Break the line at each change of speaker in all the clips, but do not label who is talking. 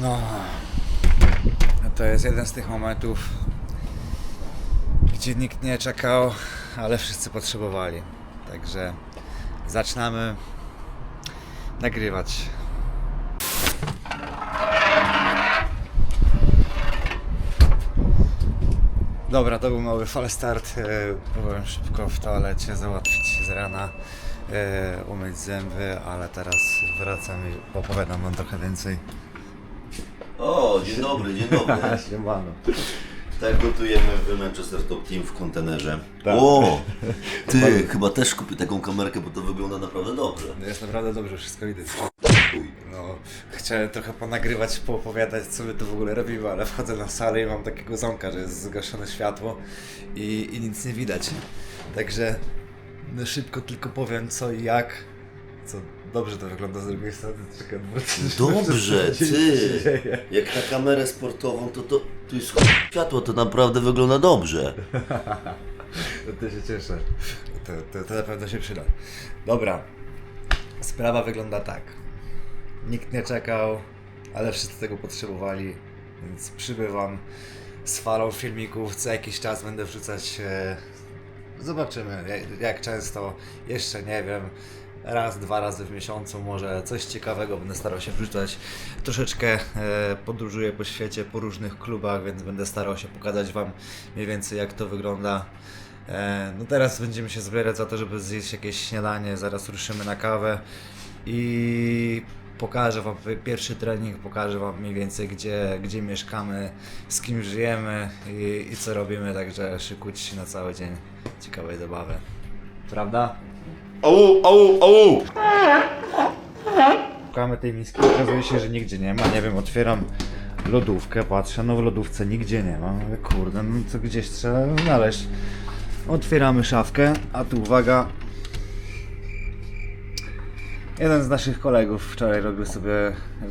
No, to jest jeden z tych momentów, gdzie nikt nie czekał, ale wszyscy potrzebowali. Także zaczynamy nagrywać. Dobra, to był mały fal start. E, Próbowałem szybko w toalecie załatwić z rana, e, umyć zęby, ale teraz wracam i opowiadam wam trochę więcej.
O, dzień dobry, dzień dobry.
Siemano.
Tak gotujemy w Manchester Top Team w kontenerze.
Tak.
O, ty, chyba też kupię taką kamerkę, bo to wygląda naprawdę dobrze.
No jest naprawdę dobrze, wszystko widać. No, chciałem trochę ponagrywać, poopowiadać, co my tu w ogóle robimy, ale wchodzę na salę i mam takiego ząka, że jest zgaszone światło i, i nic nie widać. Także no szybko tylko powiem co i jak. Co dobrze to wygląda z drugiej strony. Się,
Dobrze, ty. Jak na kamerę sportową, to to tu jest światło, to naprawdę wygląda dobrze.
To się cieszę. To, to, to na pewno się przyda. Dobra. Sprawa wygląda tak. Nikt nie czekał, ale wszyscy tego potrzebowali, więc przybywam z falą filmików. Co jakiś czas będę wrzucać. E, zobaczymy, jak często. Jeszcze nie wiem. Raz, dwa razy w miesiącu, może coś ciekawego będę starał się wrzucać. Troszeczkę e, podróżuję po świecie, po różnych klubach, więc będę starał się pokazać Wam mniej więcej jak to wygląda. E, no teraz będziemy się zbierać za to, żeby zjeść jakieś śniadanie, zaraz ruszymy na kawę i pokażę Wam pierwszy trening, pokażę Wam mniej więcej gdzie, gdzie mieszkamy, z kim żyjemy i, i co robimy, także szykujcie się na cały dzień ciekawej zabawy. Prawda?
Au, au, au!
Szukamy tej miski, okazuje się, że nigdzie nie ma. Nie wiem, otwieram lodówkę, patrzę, no w lodówce nigdzie nie ma. Mówię, kurde, no to gdzieś trzeba znaleźć. Otwieramy szafkę, a tu uwaga. Jeden z naszych kolegów wczoraj robił sobie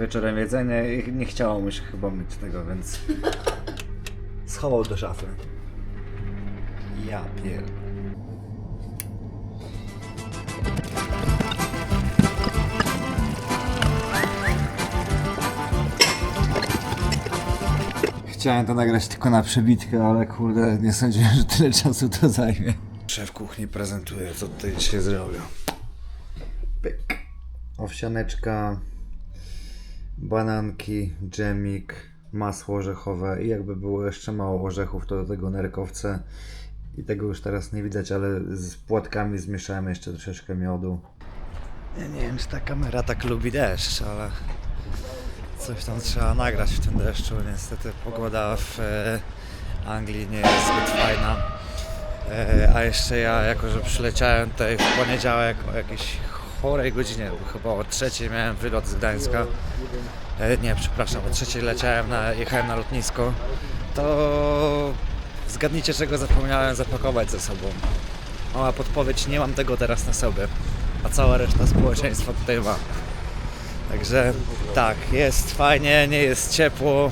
wieczorem jedzenie i nie chciało mu się chyba myć tego, więc schował do szafy. Ja pier... Chciałem to nagrać tylko na przebitkę, ale kurde, nie sądziłem, że tyle czasu to zajmie. Szef kuchni prezentuje, co tutaj dzisiaj zrobił. Pyk. Owsianeczka, bananki, dżemik, masło orzechowe i jakby było jeszcze mało orzechów, to do tego nerkowce. I tego już teraz nie widać, ale z płatkami zmieszałem jeszcze troszeczkę miodu. Ja nie wiem, czy ta kamera tak lubi deszcz, ale coś tam trzeba nagrać w tym deszczu. Niestety pogoda w e, Anglii nie jest zbyt fajna. E, a jeszcze ja, jako że przyleciałem tutaj w poniedziałek o jakiejś chorej godzinie, chyba o trzeciej miałem wylot z Gdańska. E, nie, przepraszam, o trzeciej leciałem, na, jechałem na lotnisko. To zgadnijcie, czego zapomniałem zapakować ze sobą. Mała podpowiedź, nie mam tego teraz na sobie, a cała reszta społeczeństwa tutaj ma. Także tak, jest fajnie, nie jest ciepło.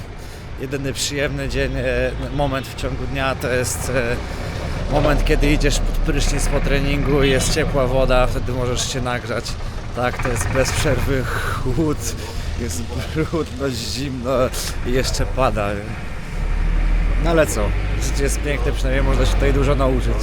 Jedyny przyjemny dzień, e, moment w ciągu dnia to jest e, moment, kiedy idziesz pod prysznic po treningu i jest ciepła woda, wtedy możesz się nagrzać. Tak, to jest bez przerwy chłód, jest brudno, zimno i jeszcze pada. No ale co, życie jest piękne, przynajmniej można się tutaj dużo nauczyć.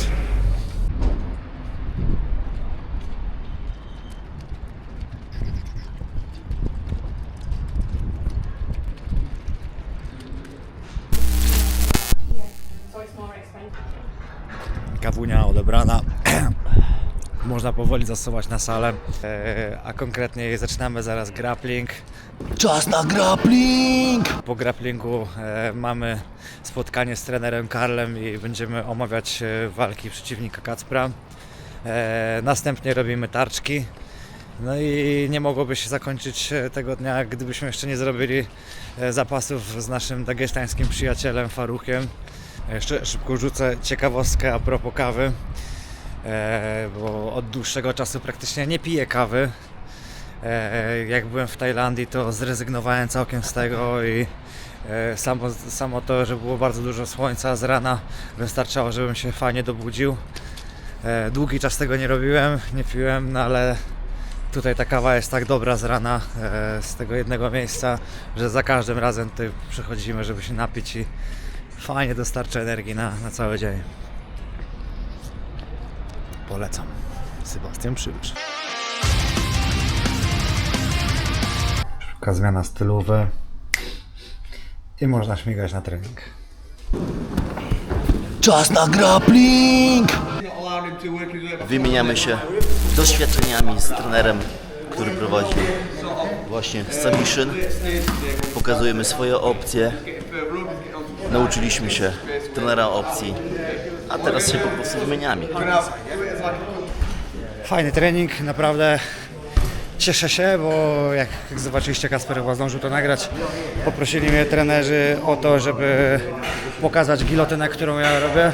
Kawunia odebrana. Można powoli zasuwać na salę, e, a konkretnie zaczynamy zaraz grappling.
Czas na grappling!
Po grapplingu e, mamy spotkanie z trenerem Karlem i będziemy omawiać e, walki przeciwnika Kacpra. Następnie robimy tarczki. No i nie mogłoby się zakończyć tego dnia, gdybyśmy jeszcze nie zrobili zapasów z naszym dagestańskim przyjacielem Farukiem. Jeszcze szybko rzucę ciekawostkę a propos kawy, e, bo od dłuższego czasu praktycznie nie piję kawy. E, jak byłem w Tajlandii, to zrezygnowałem całkiem z tego i e, samo, samo to, że było bardzo dużo słońca z rana wystarczało, żebym się fajnie dobudził. Długi czas tego nie robiłem, nie piłem, no ale Tutaj ta kawa jest tak dobra z rana, z tego jednego miejsca, że za każdym razem tutaj przychodzimy, żeby się napić i fajnie dostarcza energii na, na cały dzień. Polecam. Sebastian Przybycz. Szybka zmiana stylowa i można śmigać na trening.
Czas na grappling! Wymieniamy się doświadczeniami z trenerem, który prowadzi właśnie submission. Pokazujemy swoje opcje. Nauczyliśmy się trenera opcji, a teraz się po prostu wymieniamy.
Fajny trening, naprawdę cieszę się, bo jak jak zobaczyliście, Kasper chyba zdążył to nagrać. Poprosili mnie trenerzy o to, żeby pokazać gilotynę, którą ja robię.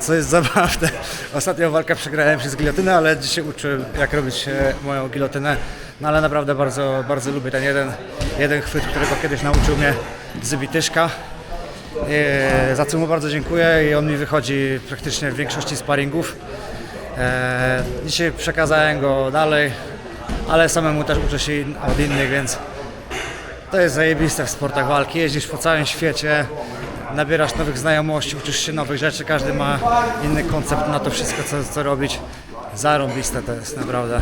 Co jest zabawne. Ostatnią walkę przegrałem przez gilotynę, ale dzisiaj uczyłem jak robić e, moją gilotynę. No ale naprawdę bardzo, bardzo lubię ten jeden, jeden chwyt, którego kiedyś nauczył mnie Zybityszka. E, za co mu bardzo dziękuję i on mi wychodzi praktycznie w większości sparingów. E, dzisiaj przekazałem go dalej, ale samemu też uczę się od innych, więc to jest zajebiste w sportach walki. Jeździsz po całym świecie, nabierasz nowych znajomości, uczysz się nowych rzeczy, każdy ma inny koncept na to wszystko, co, co robić. Zarąbiste to jest, naprawdę.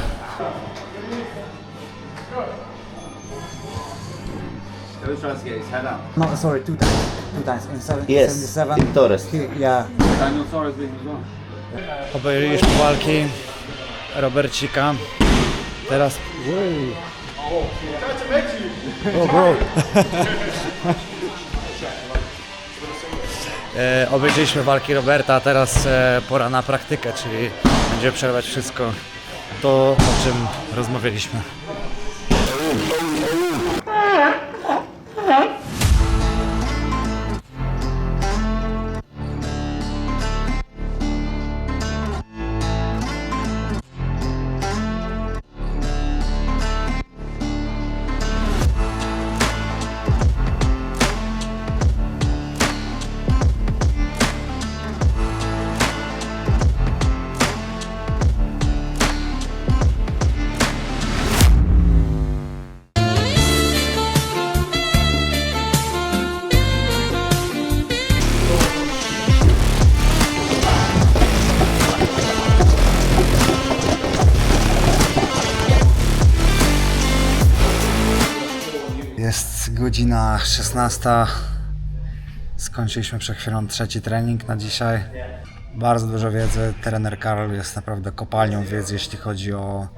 No, sorry, two times. Two times. In seven,
Yes,
77.
in Torres.
he- yeah.
Obejrzeliśmy walki Robercika. Teraz... O, bro. E, obejrzeliśmy walki Roberta, a teraz e, pora na praktykę, czyli będziemy przerwać wszystko to, o czym rozmawialiśmy. Godzina 16. Skończyliśmy przed chwilą trzeci trening na dzisiaj. Bardzo dużo wiedzy. Trener Karol jest naprawdę kopalnią wiedzy, jeśli chodzi o,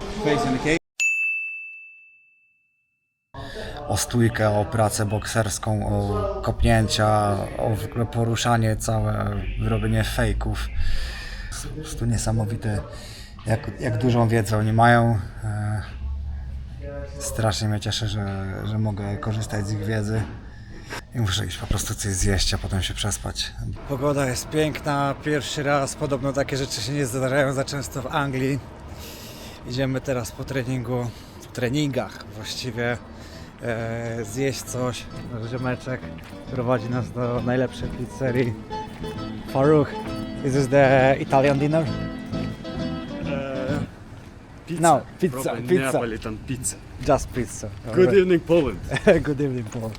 o stójkę, o pracę bokserską, o kopnięcia, o w ogóle poruszanie całe, robienie fejków. Jest prostu niesamowite, jak, jak dużą wiedzę oni mają. Strasznie mnie cieszy, że, że mogę korzystać z ich wiedzy. I muszę iść po prostu coś zjeść, a potem się przespać. Pogoda jest piękna, pierwszy raz. Podobno takie rzeczy się nie zdarzają za często w Anglii. Idziemy teraz po treningu, po treningach właściwie, e, zjeść coś. Nasz Ziomeczek prowadzi nas do najlepszej pizzerii. Faruk, is this the Italian dinner?
Pizza.
No, pizza,
Proper
pizza.
Neapolitan pizza.
Just pizza.
Good evening, Poland.
Good evening, Paul.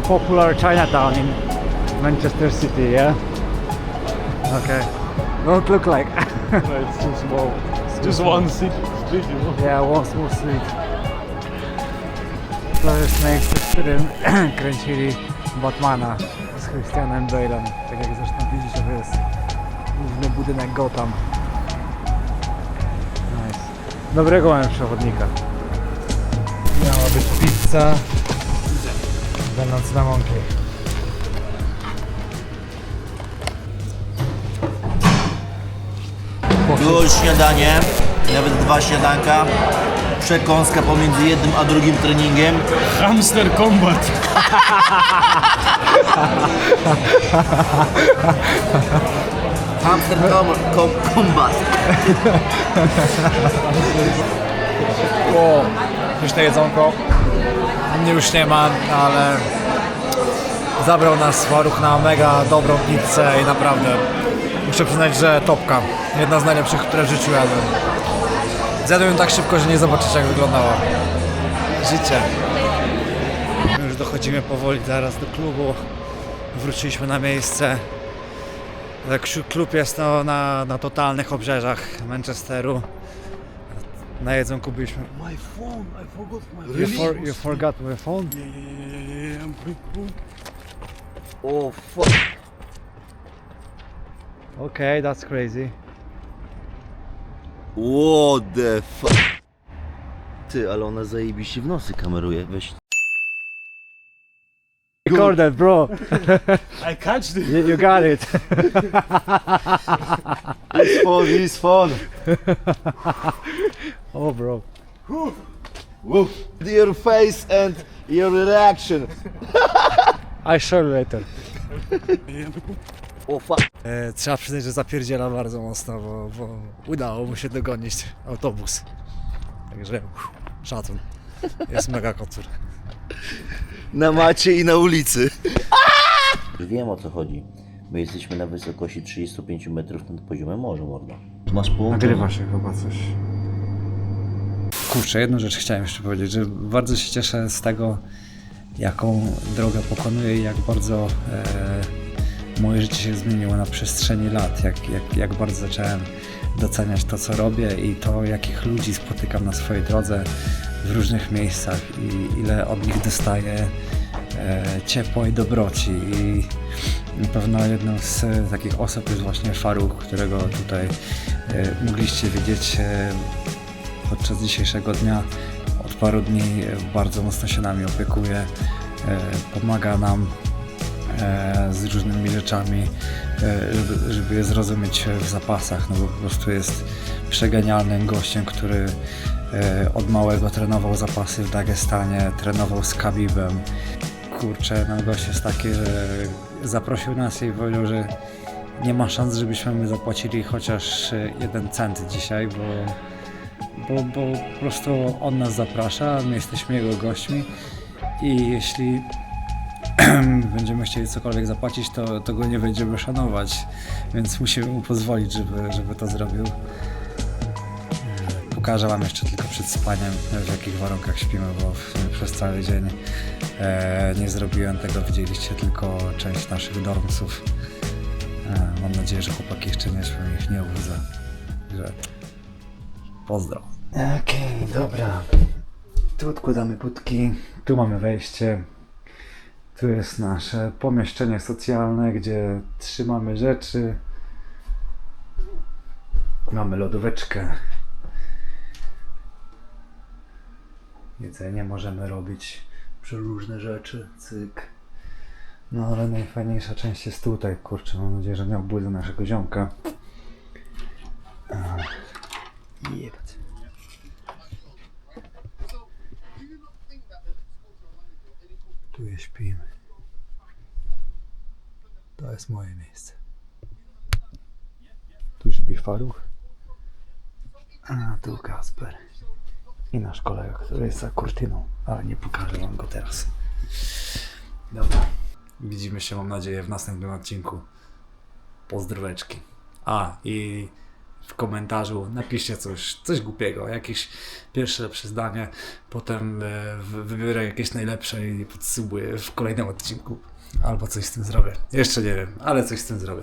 The popular Chinatown in Manchester City, yeah? Okay. Don't look like.
No, it's too small. It's just one street, street, you know.
yeah, one small street. To jest miejsce, w którym kręcili Batmana z Christianem Bale'em. Tak jak zresztą widzicie, to jest główny budynek Gotham. Nice. Dobrego mamy przewodnika. Miała być pizza. Będąc na mąki.
Było już śniadanie, nawet dwa śniadanka. przekąska pomiędzy jednym a drugim treningiem.
Hamster combat.
Hamster com- com- combat.
O, pyszne jedzonko. Mnie już nie ma, ale zabrał nas Faruch na mega dobrą pizzę i naprawdę muszę przyznać, że topka. Jedna z najlepszych, które w życiu jadłem. Zjadłem tak szybko, że nie zobaczysz jak wyglądała. Życie. My już dochodzimy powoli zaraz do klubu. Wróciliśmy na miejsce. Tak, Klub jest no, na, na totalnych obrzeżach Manchesteru. Na jedzonku byliśmy.
My phone, I forgot my
You, for, you forgot my phone?
Yeah, yeah, yeah, yeah, I'm pretty
O fuck.
Okay, that's crazy.
What the fuck. Ty, ale ona zajebiście w nosy kameruje. Weź.
Recorded, bro.
I catched it.
You, you got it.
It's fun, it's fun.
Oh, bro.
Your face and your reaction.
I show you later.
O fuck.
E, trzeba przyznać, że zapierdziela bardzo mocno, bo, bo udało mu się dogonić autobus. Także uff, szacun. Jest mega kocur.
Na macie i na ulicy. Wiem o co chodzi. My jesteśmy na wysokości 35 metrów nad poziomem morza, morda. Masz połączenie.
się chyba coś.
Kurczę, jedną rzecz chciałem jeszcze powiedzieć, że bardzo się cieszę z tego, jaką drogę pokonuję i jak bardzo e, moje życie się zmieniło na przestrzeni lat, jak, jak, jak bardzo zacząłem doceniać to, co robię i to, jakich ludzi spotykam na swojej drodze w różnych miejscach i ile od nich dostaję e, ciepła i dobroci i na pewno jedną z e, takich osób jest właśnie Faruch, którego tutaj e, mogliście widzieć podczas dzisiejszego dnia. Od paru dni bardzo mocno się nami opiekuje, pomaga nam z różnymi rzeczami, żeby, żeby je zrozumieć w zapasach, no bo po prostu jest przegenialnym gościem, który od małego trenował zapasy w Dagestanie, trenował z Khabibem. Kurczę, no gość jest taki, że zaprosił nas i powiedział, że nie ma szans, żebyśmy my zapłacili chociaż e, jeden cent dzisiaj, bo bo, bo po prostu on nas zaprasza, my jesteśmy jego gośćmi i jeśli będziemy chcieli cokolwiek zapłacić, to, to go nie będziemy szanować, więc musimy mu pozwolić, żeby, żeby to zrobił. Pokażę Wam jeszcze tylko przed spaniem, w jakich warunkach śpimy, bo przez cały dzień e, nie zrobiłem tego, widzieliście tylko część naszych dormsów. E, mam nadzieję, że chłopaki jeszcze nie śpią, ich nie obudzę. Także Pozdro. Okej, dobra. Tu odkładamy budki. Tu mamy wejście. Tu jest nasze pomieszczenie socjalne, gdzie trzymamy rzeczy. Mamy lodóweczkę. Jedzenie możemy robić przeróżne rzeczy. Cyk. No ale najfajniejsza część jest tutaj, kurczę. Mam nadzieję, że nie obudzę naszego ziomka. Jebać. Tu je śpimy. To jest moje miejsce. Tu śpi Faruch. A tu Kasper. I nasz kolega, który jest za kurtyną. Ale nie pokażę wam go teraz. Dobra. Widzimy się, mam nadzieję, w następnym odcinku. Pozdroweczki. A, i w komentarzu napiszcie coś, coś głupiego, jakieś pierwsze lepsze potem e, wy- wybiorę jakieś najlepsze i podsubuję w kolejnym odcinku. Albo coś z tym zrobię. Jeszcze nie wiem, ale coś z tym zrobię.